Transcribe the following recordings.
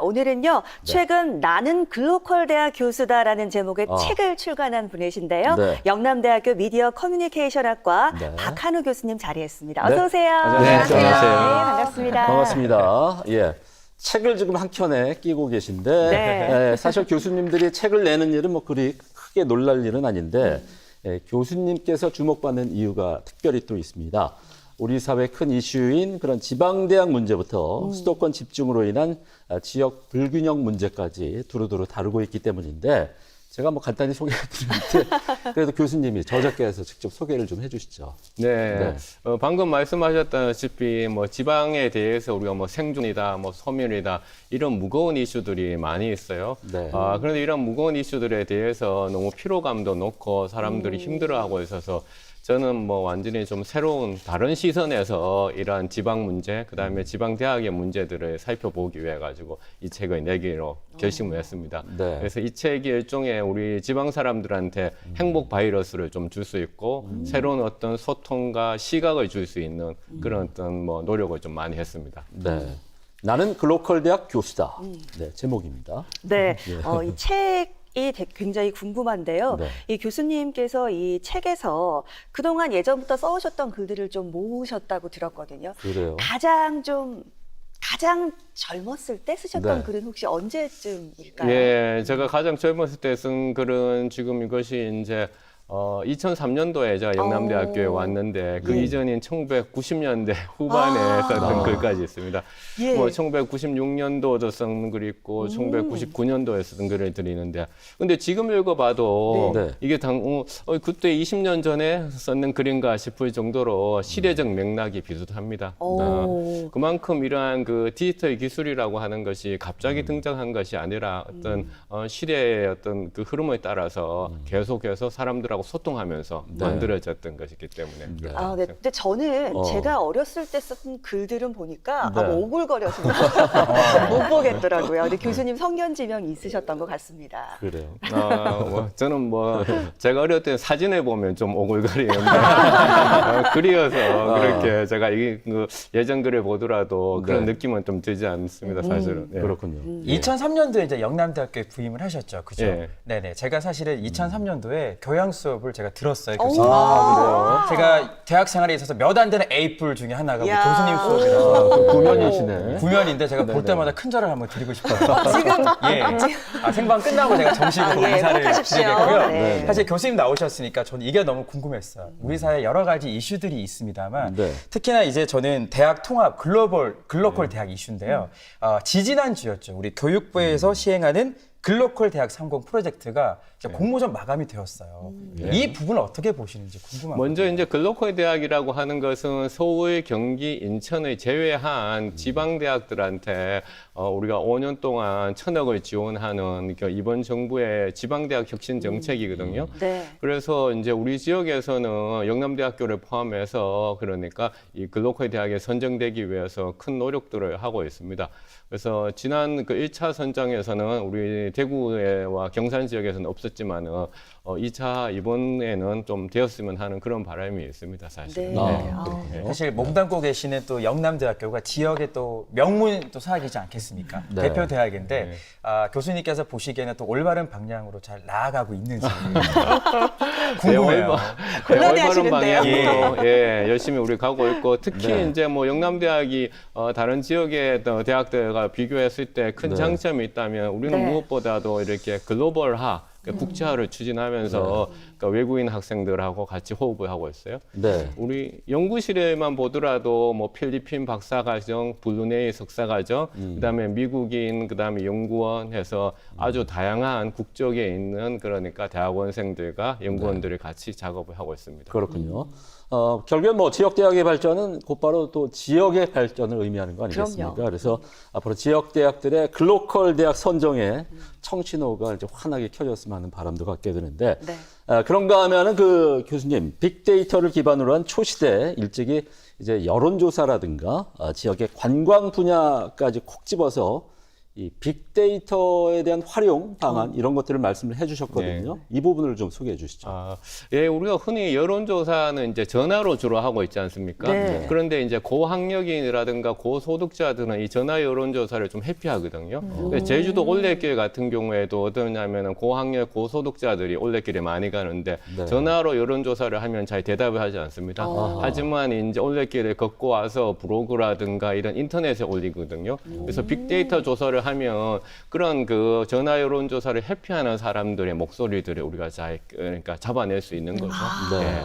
오늘은요, 최근 나는 글로컬 대학 교수다라는 제목의 아. 책을 출간한 분이신데요. 네. 영남대학교 미디어 커뮤니케이션학과 네. 박한우 교수님 자리했습니다. 네. 어서 오세요. 안녕하세요. 네, 안녕하세요. 반갑습니다. 반갑습니다. 예. 책을 지금 한 켠에 끼고 계신데 네. 예, 사실 교수님들이 책을 내는 일은 뭐 그리 크게 놀랄 일은 아닌데 예, 교수님께서 주목받는 이유가 특별히 또 있습니다. 우리 사회 큰 이슈인 그런 지방대학 문제부터 수도권 집중으로 인한 아, 지역 불균형 문제까지 두루두루 다루고 있기 때문인데 제가 뭐 간단히 소개해드리는데 그래도 교수님이 저작계에서 직접 소개를 좀 해주시죠. 네. 네. 어, 방금 말씀하셨다시피 뭐 지방에 대해서 우리가 뭐 생존이다, 뭐 소멸이다 이런 무거운 이슈들이 많이 있어요. 네. 아, 그런데 이런 무거운 이슈들에 대해서 너무 피로감도 높고 사람들이 힘들어하고 있어서 저는 뭐 완전히 좀 새로운 다른 시선에서 이러한 지방 문제, 그 다음에 지방 대학의 문제들을 살펴보기 위해 가지고 이 책을 내기로 결심을 했습니다. 네. 그래서 이 책이 일종의 우리 지방 사람들한테 행복 바이러스를 좀 줄 수 있고 새로운 어떤 소통과 시각을 줄 수 있는 그런 어떤 뭐 노력을 좀 많이 했습니다. 네. 나는 글로컬 대학 교수다. 네, 제목입니다. 네, 어, 이 책 이 되- 굉장히 궁금한데요. 네. 이 교수님께서 이 책에서 그동안 예전부터 써오셨던 글들을 좀 모으셨다고 들었거든요. 그래요. 가장 좀 가장 젊었을 때 쓰셨던 네. 글은 혹시 언제쯤일까요? 예, 제가 가장 젊었을 때 쓴 글은 지금 이것이 이제 어, 2003년도에 제가 영남대학교에 오. 왔는데 그 예. 이전인 1990년대 후반에 아. 썼던 아. 글까지 있습니다. 예. 뭐 1996년도도 쓴 글이 있고 1999년도에 쓴 글을 드리는데 근데 지금 읽어봐도 네. 네. 이게 당 어, 어, 그때 20년 전에 썼는 글인가 싶을 정도로 시대적 맥락이 비슷합니다. 오. 어, 그만큼 이러한 그 디지털 기술이라고 하는 것이 갑자기 등장한 것이 아니라 어떤 어, 시대의 어떤 그 흐름에 따라서 계속해서 사람들하고 소통하면서 만들어졌던 것이기 때문에 그렇게 아, 네. 근데 저는 어. 제가 어렸을 때 쓴 글들은 보니까 네. 아, 오글거려서 못 보겠더라고요. 근데 교수님 성견 지명이 있으셨던 것 같습니다. 그래요. 아, 뭐, 저는 뭐 제가 어렸을 때 사진을 보면 좀 오글거리는데 어, 글이어서 그렇게 제가 이 그 예전 글을 보더라도 그런 네. 느낌은 좀 들지 않습니다 사실은 예. 그렇군요. 2003년도에 이제 영남대학교에 부임을 하셨죠, 그죠? 예. 네네. 제가 사실은 2003년도에 교양 수 업을 제가 들었어요, 오. 교수님. 아, 제가 대학 생활에 있어서 몇 안 되는 A뿔 중에 하나가 우리 야. 교수님 아, 수업이라서 또 구면이시네. 구면인데 제가 볼 때마다 큰 절을 한번 드리고 싶어요. 지금 예. 아, 생방 끝나고 제가 정식으로 아, 예, 인사를 부탁하십시오. 드리겠고요. 네. 사실 교수님 나오셨으니까 저는 이게 너무 궁금했어요. 우리 사회 여러 가지 이슈들이 있습니다만 네. 특히나 이제 저는 대학 통합 글로벌 글로컬 대학 이슈인데요. 어, 지지난 주였죠. 우리 교육부에서 시행하는 글로컬 대학 상공 프로젝트가 이제 공모전 마감이 되었어요. 이 부분을 어떻게 보시는지 궁금합니다. 먼저 이제 글로컬 대학이라고 하는 것은 서울, 경기, 인천을 제외한 지방 대학들한테 어, 우리가 5년 동안 천억을 지원하는 그 이번 정부의 지방 대학 혁신 정책이거든요. 네. 그래서 이제 우리 지역에서는 영남대학교를 포함해서 그러니까 이 글로컬 대학에 선정되기 위해서 큰 노력들을 하고 있습니다. 그래서 지난 그 1차 선정에서는 우리 대구와 경산 지역에서는 없었지만은 어, 2차 이번에는 좀 되었으면 하는 그런 바람이 있습니다, 사실. 네. 아, 아. 사실 몸담고 계시는 또 영남대학교가 지역의 또 명문 또 사학이지 않겠습니까? 네. 대표 대학인데 네. 아, 교수님께서 보시기에는 또 올바른 방향으로 잘 나아가고 있는지 네, 궁금해요. 올바- 네, 곤란해하시는데요. 올바른 방향으로 예, 열심히 우리 가고 있고 특히 네. 이제 뭐 영남대학이 어, 다른 지역의 또 대학들과 비교했을 때 큰 네. 장점이 있다면 우리는 네. 무엇보다도 이렇게 글로벌화 그러니까 국제화를 추진하면서 그러니까 외국인 학생들하고 같이 호흡을 하고 있어요. 네. 우리 연구실에만 보더라도 뭐 필리핀 박사과정, 블루네이 석사과정, 그다음에 미국인, 그다음에 연구원 해서 아주 다양한 국적에 있는 그러니까 대학원생들과 연구원들이 같이 작업을 하고 있습니다. 그렇군요. 어, 결국엔 뭐 지역 대학의 발전은 곧바로 또 지역의 발전을 의미하는 거 아니겠습니까? 그럼요. 그래서 앞으로 지역 대학들의 글로컬 대학 선정에 청신호가 이제 환하게 켜졌으면 하는 바람도 갖게 되는데 네. 아, 그런가 하면은 그 교수님 빅데이터를 기반으로 한 초시대 일찍이 이제 여론조사라든가 아, 지역의 관광 분야까지 콕 집어서 이 빅데이터에 대한 활용 방안 이런 것들을 말씀을 해주셨거든요. 이 부분을 좀 소개해 주시죠. 아, 예, 우리가 흔히 여론조사는 이제 전화로 주로 하고 있지 않습니까? 네. 그런데 이제 고학력인이라든가 고소득자들은 이 전화 여론조사를 좀 회피하거든요. 근데 제주도 올레길 같은 경우에도 어떠냐면은 고학력, 고소득자들이 올레길에 많이 가는데 네. 전화로 여론조사를 하면 잘 대답을 하지 않습니다. 하지만 이제 올레길을 걷고 와서 브로그라든가 이런 인터넷에 올리거든요. 그래서 빅데이터 조사를 하면 그런 그 전화 여론 조사를 회피하는 사람들의 목소리들을 우리가 잘 그러니까 잡아낼 수 있는 거죠. 네.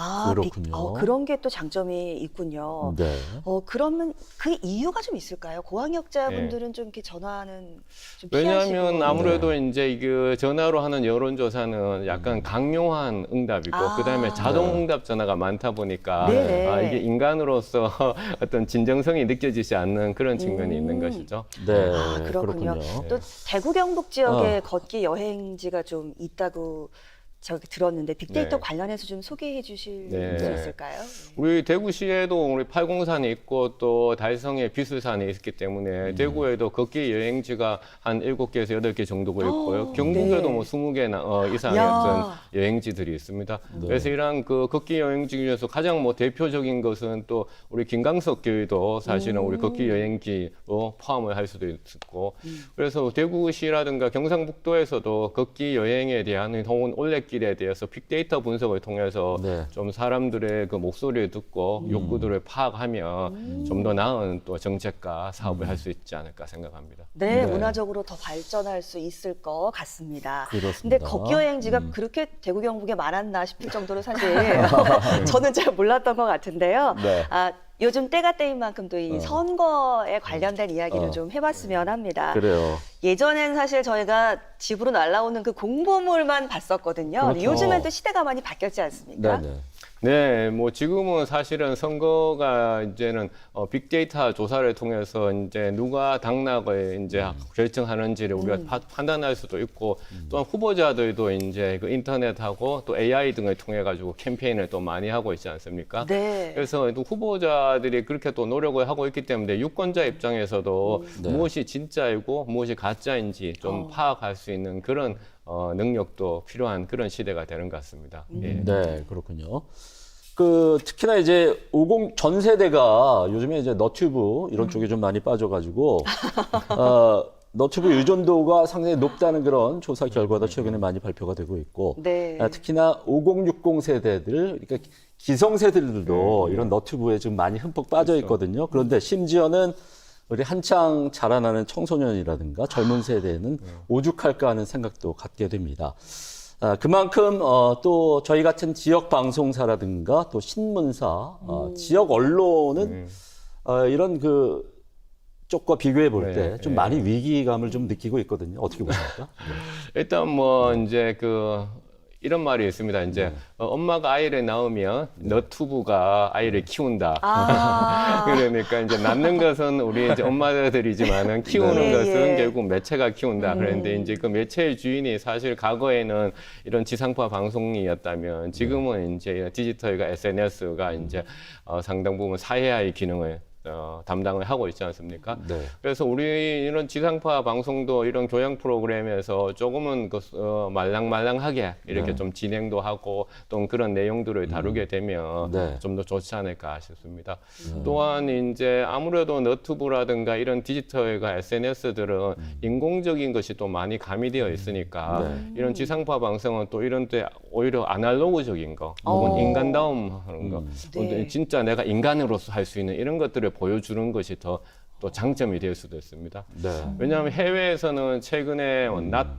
예. 아, 빅- 그렇군요. 어, 그런 게 또 장점이 있군요. 네. 어, 그러면 그 이유가 좀 있을까요? 고학력자분들은 좀 이렇게 전화는 좀 왜냐하면 피하시고. 아무래도 이제 그 전화로 하는 여론조사는 약간 강요한 응답이고 아. 그다음에 자동 네. 응답 전화가 많다 보니까 네네. 아, 이게 인간으로서 어떤 진정성이 느껴지지 않는 그런 측면이 있는 음. 것이죠. 네. 아, 그렇군요. 그렇군요. 또 대구 경북 지역에 어. 걷기 여행지가 좀 있다고 저기 들었는데 빅데이터 네. 관련해서 좀 소개해 주실 네. 수 네. 있을까요? 우리 대구시에도 우리 팔공산이 있고 또 달성에 비수산이 있기 때문에 대구에도 걷기 여행지가 한 일곱 개에서 여덟 개 정도가 있고요. 어, 경북에도 네. 뭐 스무 개나 어, 이상의 야. 어떤 여행지들이 있습니다. 그래서 이런 그 걷기 여행지 중에서 가장 뭐 대표적인 것은 또 우리 김강석 교회도 사실은 우리 걷기 여행지로 포함을 할 수도 있고 그래서 대구시라든가 경상북도에서도 걷기 여행에 대한 혹은 올레 길에 대해서 빅데이터 분석을 통해서 네. 좀 사람들의 그 목소리를 듣고 욕구들을 파악하면 좀더 나은 또 정책과 사업을 할 수 있지 않을까 생각합니다. 네, 네. 문화적으로 더 발전할 수 있을 것 같습니다. 그렇습니다. 근데 걷기 여행지가 그렇게 대구 경북에 많았나 싶을 정도로 사실 저는 잘 몰랐던 것 같은데요. 네. 아, 요즘 때가 때인 만큼 또 이 어. 선거에 관련된 이야기를 어. 좀 해봤으면 합니다. 그래요. 예전엔 사실 저희가 집으로 날라오는 그 공보물만 봤었거든요. 그렇죠. 요즘엔 또 시대가 많이 바뀌었지 않습니까? 네, 네. 네, 뭐 지금은 사실은 선거가 이제는 어, 빅데이터 조사를 통해서 이제 누가 당락을 이제 결정하는지를 우리가 음. 파- 판단할 수도 있고 또한 후보자들도 이제 그 인터넷하고 또 AI 등을 통해 가지고 캠페인을 또 많이 하고 있지 않습니까? 네. 그래서 또 후보자들이 그렇게 또 노력을 하고 있기 때문에 유권자 입장에서도 네. 무엇이 진짜이고 무엇이 가짜인지 좀 어. 파악할 수 있는 그런 어, 능력도 필요한 그런 시대가 되는 것 같습니다. 예. 네, 그렇군요. 그 특히나 이제 50 전 세대가 요즘에 이제 너튜브 이런 쪽에 좀 많이 빠져가지고 어, 너튜브 의존도가 상당히 높다는 그런 조사 결과도 최근에 많이 발표가 되고 있고 네. 아, 특히나 5060 세대들 그러니까 기성 세대들도 네, 이런 너튜브에 좀 많이 흠뻑 빠져 있거든요. 그런데 심지어는 우리 한창 자라나는 청소년이라든가 젊은 세대는 네. 오죽할까 하는 생각도 갖게 됩니다. 아, 그만큼 어, 또 저희 같은 지역 방송사라든가 또 신문사, 어, 지역 언론은 음. 어, 이런 그 쪽과 비교해 볼 네, 때좀 네. 많이 위기감을 좀 느끼고 있거든요. 어떻게 보십니까? 일단 뭐 이제 그 이런 말이 있습니다. 이제 어, 엄마가 아이를 낳으면 너튜브가 아이를 키운다. 아, 그러니까 이제 낳는 것은 우리 이제 엄마들이지만은 키우는 네. 것은 예, 예. 결국 매체가 키운다. 음. 그런데 이제 그 매체의 주인이 사실 과거에는 이런 지상파 방송이었다면 지금은 이제 디지털과 SNS가 이제 어, 상당 부분 사회화의 기능을 어, 담당을 하고 있지 않습니까? 네. 그래서 우리 이런 지상파 방송도 이런 교양 프로그램에서 조금은 그, 어, 말랑말랑하게 이렇게 네. 좀 진행도 하고 또 그런 내용들을 다루게 되면 네. 좀더 좋지 않을까 싶습니다. 또한 이제 아무래도 너튜브라든가 이런 디지털과 SNS들은 인공적인 것이 또 많이 가미되어 있으니까 네. 이런 지상파 방송은 또 이런 때 오히려 아날로그적인 거 혹은 어. 인간다움 하는 거 음. 네. 진짜 내가 인간으로서 할 수 있는 이런 것들을 보여주는 것이 더 또 장점이 될 수도 있습니다. 네. 왜냐하면 해외에서는 최근에 뭐 not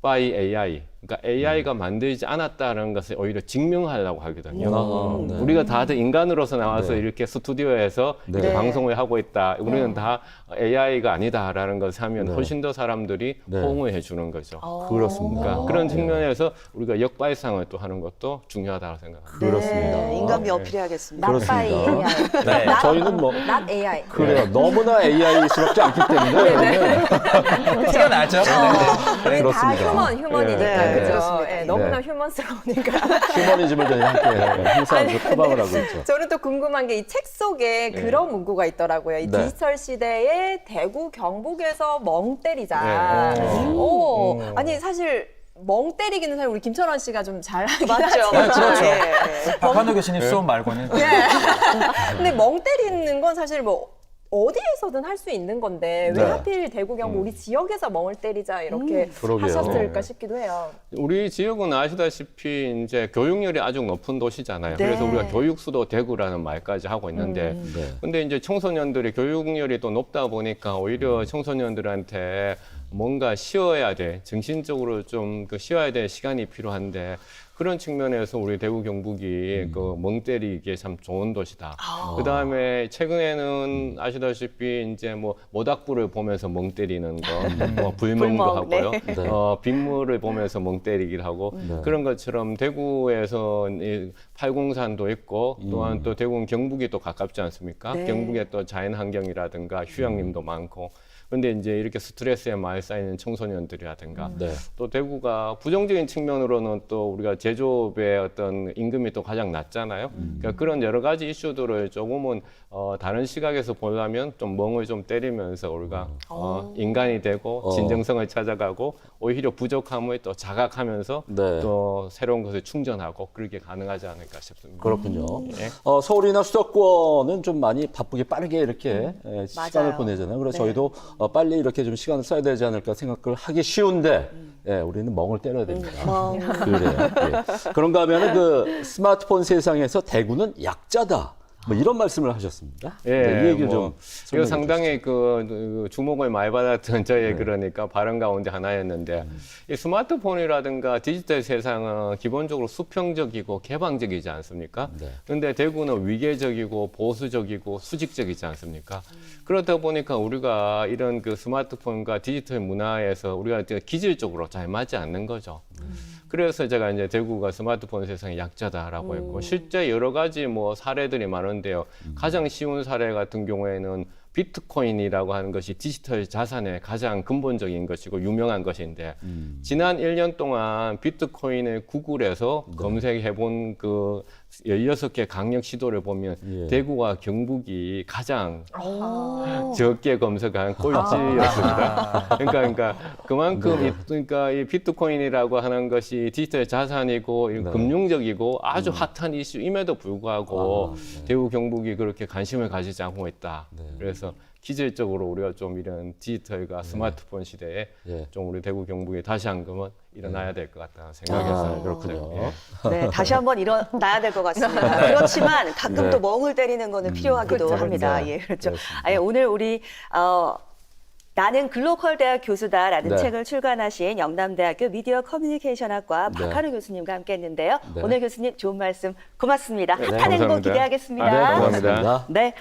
by AI, 그러니까 AI가 만들지 않았다는 것을 오히려 증명하려고 하거든요. 아, 네. 우리가 다들 인간으로서 나와서 네. 이렇게 스튜디오에서 이렇게 네. 방송을 하고 있다. 우리는 다 AI가 아니다라는 것을 하면 네. 훨씬 더 사람들이 네. 호응을 해주는 거죠. 어. 그렇습니다. 그러니까 그런 측면에서 우리가 역발상을 또 하는 것도 중요하다고 생각합니다. 그렇습니다. 네, 인간미 네. 어필해야겠습니다. 그렇습니다. AI. 네. 저희는 뭐 Not AI. 그래요. 너무나 AI스럽지 않기 때문에 네, 우리는 티가 나죠? 네, 네. 우리 다 그렇습니다. 휴먼, 휴먼이니까요. 네. 네, 그죠? 그렇습니다. 예, 너무나 휴먼스러우니까. 휴머니즘을 저희 함께 항상 그 표방을 하고 있죠. 저는 또 궁금한 게 이 책 속에 그런 문구가 있더라고요. 이 네. 디지털 시대에 대구 경북에서 멍 때리자. 네. 오, 음. 아니 사실 멍 때리기는 사실 우리 김철원 씨가 좀 잘하긴 맞죠. 네, 그렇죠. 예, 예. 박한호 교수님 수업 말고는 네. 근데 멍 때리는 건 사실 뭐 어디에서든 할 수 있는 건데 왜 네. 하필 대구 경북 우리 지역에서 멍을 때리자 이렇게 그러게요. 하셨을까 싶기도 해요. 우리 지역은 아시다시피 이제 교육열이 아주 높은 도시잖아요. 네. 그래서 우리가 교육수도 대구라는 말까지 하고 있는데 네. 근데 이제 청소년들이 교육열이 또 높다 보니까 오히려 청소년들한테 뭔가 쉬어야 돼. 정신적으로 좀 그 쉬어야 될 시간이 필요한데 그런 측면에서 우리 대구 경북이 그멍 때리기에 참 좋은 도시다. 그 다음에 최근에는 아시다시피 이제 뭐 모닥불을 보면서 멍 때리는 거, 뭐 불멍도 불멍, 하고요. 네. 네. 어, 빗물을 보면서 멍 때리기를 하고 네. 그런 것처럼 대구에서 이 팔공산도 있고 또한 또 대구는 경북이 또 가깝지 않습니까? 네. 경북에 또 자연 환경이라든가 휴양림도 많고 근데 이제 이렇게 스트레스에 많이 쌓이는 청소년들이라든가 네. 또 대구가 부정적인 측면으로는 또 우리가 제조업의 어떤 임금이 또 가장 낮잖아요. 그러니까 그런 여러 가지 이슈들을 조금은 어, 다른 시각에서 보려면 좀 멍을 좀 때리면서 우리가 어, 인간이 되고 어. 진정성을 찾아가고 오히려 부족함을 또 자각하면서 네. 또 새로운 것을 충전하고 그렇게 가능하지 않을까 싶습니다. 그렇군요. 예. 어, 서울이나 수도권은 좀 많이 바쁘게 빠르게 이렇게 예, 시간을 맞아요. 보내잖아요. 그래서 네. 저희도 어, 빨리 이렇게 좀 시간을 써야 되지 않을까 생각을 하기 쉬운데 예, 우리는 멍을 때려야 됩니다. 멍. 그래요. 예. 그런가 하면 그 스마트폰 세상에서 대구는 약자다. 뭐 이런 말씀을 하셨습니다. 예, 네, 이 얘기를 뭐, 좀 설명해 상당히 그, 그 주목을 많이 받았던 저의 네. 그러니까 발언 가운데 하나였는데 음. 이 스마트폰이라든가 디지털 세상은 기본적으로 수평적이고 개방적이지 않습니까? 네. 그런데 대구는 위계적이고 보수적이고 수직적이지 않습니까? 그렇다 보니까 우리가 이런 그 스마트폰과 디지털 문화에서 우리가 기질적으로 잘 맞지 않는 거죠. 그래서 제가 이제 대구가 스마트폰 세상의 약자다라고 했고 실제 여러 가지 뭐 사례들이 많은데요. 가장 쉬운 사례 같은 경우에는 비트코인이라고 하는 것이 디지털 자산의 가장 근본적인 것이고 유명한 것인데 지난 1년 동안 비트코인을 구글에서 검색해 본그 16개 강력 시도를 보면 예. 대구와 경북이 가장 오. 적게 검색한 꼴찌였습니다. 그러니까, 그러니까 그만큼 이, 그러니까 이 비트코인이라고 하는 것이 디지털 자산이고 이 네. 금융적이고 아주 핫한 이슈임에도 불구하고 아, 네. 대구 경북이 그렇게 관심을 가지지 않고 있다. 네. 그래서 기질적으로 우리가 좀 이런 디지털과 스마트폰 시대에 예. 좀 우리 대구 경북이 다시 한금은 일어나야 될 것 같다는 생각에서 아, 그렇군요. 예. 네, 다시 한번 일어나야 될 것 같습니다. 그렇지만 가끔 네. 또 멍을 때리는 거는 필요하기도 그렇죠. 합니다. 네, 예, 그렇죠. 그렇습니다. 아니, 오늘 우리 어, 나는 글로컬 대학 교수다라는 네. 책을 출간하신 영남대학교 미디어 커뮤니케이션학과 네. 박하루 교수님과 함께했는데요. 네. 오늘 교수님 좋은 말씀 고맙습니다. 네, 핫한 행보 감사합니다. 기대하겠습니다. 아, 네, 감사합니다. 고맙습니다. 네,